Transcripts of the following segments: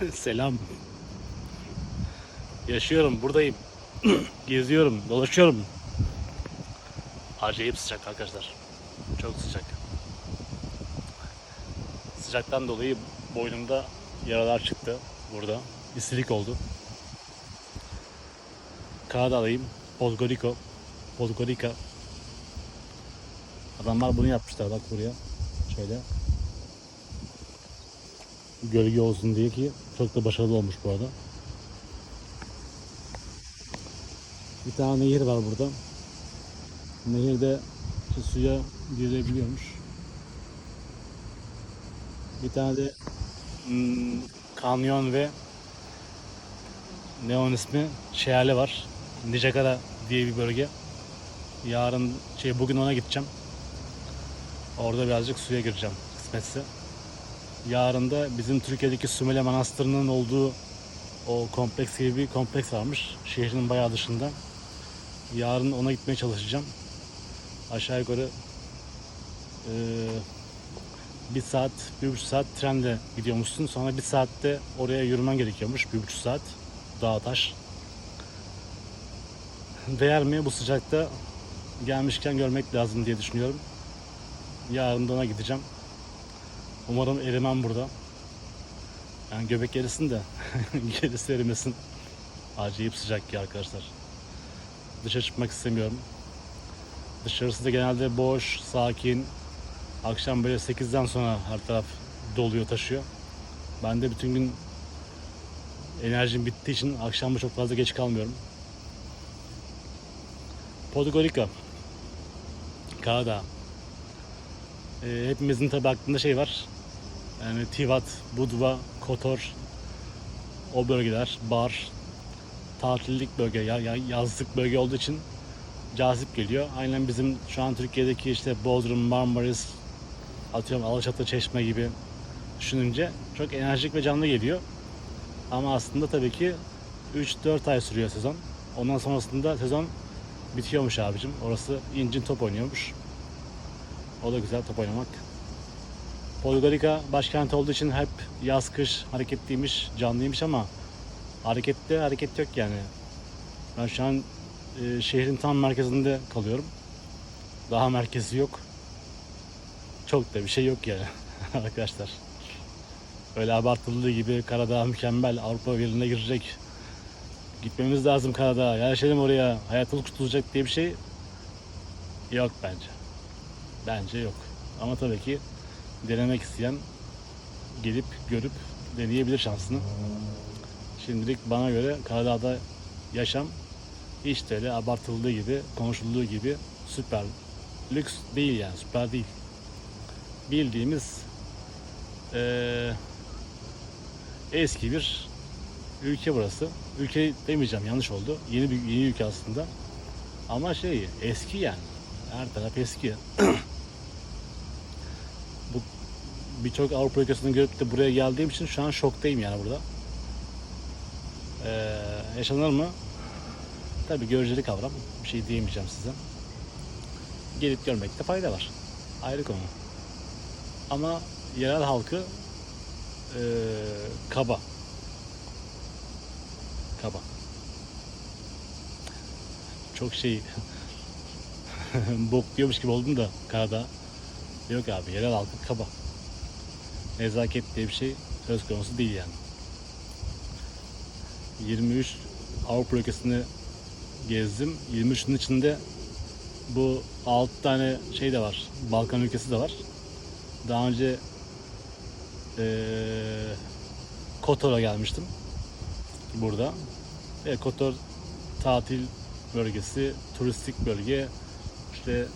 Selam. Yaşıyorum, buradayım. Geziyorum, dolaşıyorum. Acayip sıcak arkadaşlar. Çok sıcak. Sıcaktan dolayı boynumda yaralar çıktı burada. İstilik oldu. Karadağ'dayım. Podgorica. Podgorica. Adamlar bunu yapmışlar bak buraya. Şöyle. Gölge olsun diye ki çok da başarılı olmuş bu arada. Bir tane nehir var burada. Nehirde şu suya girilebiliyormuş. Bir tane de hmm, kanyon ve ne onun ismi şelale var. Nicagara diye bir bölge. Yarın şey bugün ona gideceğim. Orada birazcık suya gireceğim kısmetse. Yarın da bizim Türkiye'deki Sümele Manastırı'nın olduğu o kompleks gibi bir kompleks varmış. Şehrin bayağı dışında. Yarın ona gitmeye çalışacağım. Aşağı yukarı eee, bir saat, bir buçuk saat trenle gidiyormuşsun. Sonra bir saatte oraya yürümen gerekiyormuş. Bir buçuk saat. Dağ taş. Değer mi bu sıcakta gelmişken görmek lazım diye düşünüyorum. Yarın da ona gideceğim. Umarım erimem burada. Yani göbek erisin de gerisi erimesin. Acayip sıcak ki arkadaşlar. Dışarı çıkmak istemiyorum. Dışarısı da genelde boş, sakin. Akşam böyle 8'den sonra her taraf doluyor, taşıyor. Ben de bütün gün enerjim bittiği için akşam da çok fazla geç kalmıyorum. Podgorica. Karadağ. Ee, hepimizin tabi aklında şey var. Yani Tivat, Budva, Kotor o bölgeler, Bar, tatillik bölge, ya- yazlık bölge olduğu için cazip geliyor. Aynen bizim şu an Türkiye'deki işte Bodrum, Marmaris, atıyorum Alaçatı, Çeşme gibi düşününce çok enerjik ve canlı geliyor. Ama aslında tabii ki 3-4 ay sürüyor sezon. Ondan sonrasında sezon bitiyormuş abicim. Orası incin top oynuyormuş. O da güzel top oynamak. Podgorica başkent olduğu için hep yaz kış hareketliymiş, canlıymış ama harekette hareket yok yani. Ben şu an e, şehrin tam merkezinde kalıyorum. Daha merkezi yok. Çok da bir şey yok yani arkadaşlar. Öyle abartıldığı gibi Karadağ mükemmel Avrupa birliğine girecek. Gitmemiz lazım Karadağ'a. Yerleşelim oraya. Hayatımız kurtulacak diye bir şey yok bence. Bence yok. Ama tabii ki denemek isteyen gelip görüp deneyebilir şansını. Şimdilik bana göre Karadağ'da yaşam hiç öyle abartıldığı gibi, konuşulduğu gibi süper lüks değil yani süper değil. Bildiğimiz eee, eski bir ülke burası. Ülke demeyeceğim yanlış oldu. Yeni bir yeni ülke aslında. Ama şey eski yani. Her taraf eski. Birçok Avrupa ülkesini görüp de buraya geldiğim için şu an şoktayım yani burada. Ee, yaşanır mı? Tabii göreceli kavram. Bir şey diyemeyeceğim size. Gelip görmekte fayda var. Ayrı konu. Ama yerel halkı ee, kaba. Kaba. Çok şey bok diyormuş gibi oldum da Karadağ. Yok abi yerel halkı kaba. Nezaket diye bir şey söz konusu değil yani. 23 Avrupa ülkesini gezdim. 23'ün içinde bu 6 tane şey de var. Balkan ülkesi de var. Daha önce eee Kotor'a gelmiştim. Burada. Ve Kotor tatil bölgesi, turistik bölge. İşte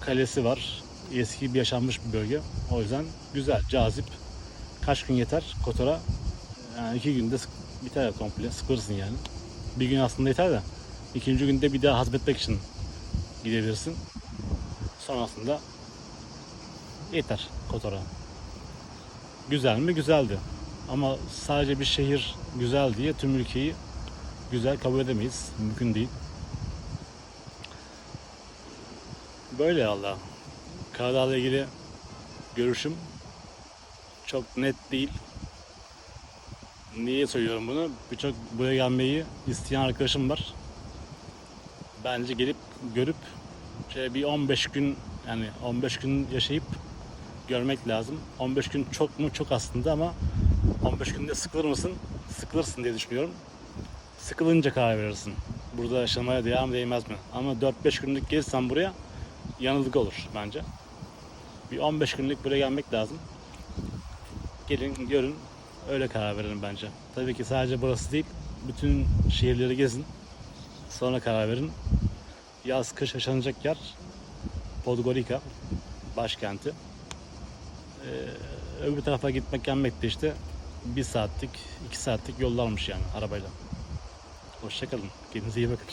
kalesi var. Eski bir yaşanmış bir bölge. O yüzden güzel, cazip. Kaç gün yeter Kotor'a? Yani iki günde biter komple. Sıkılırsın yani. Bir gün aslında yeter de. ikinci günde bir daha hazmetmek için gidebilirsin. Sonrasında yeter Kotor'a. Güzel mi? Güzeldi. Ama sadece bir şehir güzel diye tüm ülkeyi güzel kabul edemeyiz. Mümkün değil. Böyle valla. Karadağ'la ilgili görüşüm çok net değil. Niye söylüyorum bunu? Birçok buraya gelmeyi isteyen arkadaşım var. Bence gelip görüp şöyle bir 15 gün yani 15 gün yaşayıp görmek lazım. 15 gün çok mu? Çok aslında ama 15 günde sıkılır mısın? Sıkılırsın diye düşünüyorum. Sıkılınca karar verirsin. Burada yaşamaya devam değmez mi? Ama 4-5 günlük gelirsen buraya yanılgı olur bence. Bir 15 günlük buraya gelmek lazım. Gelin görün öyle karar verin bence. Tabii ki sadece burası değil bütün şehirleri gezin. Sonra karar verin. Yaz kış yaşanacak yer Podgorica başkenti. Ee, öbür tarafa gitmek gelmek de işte bir saatlik, iki saatlik yollarmış yani arabayla. Hoşçakalın. Kendinize iyi bakın.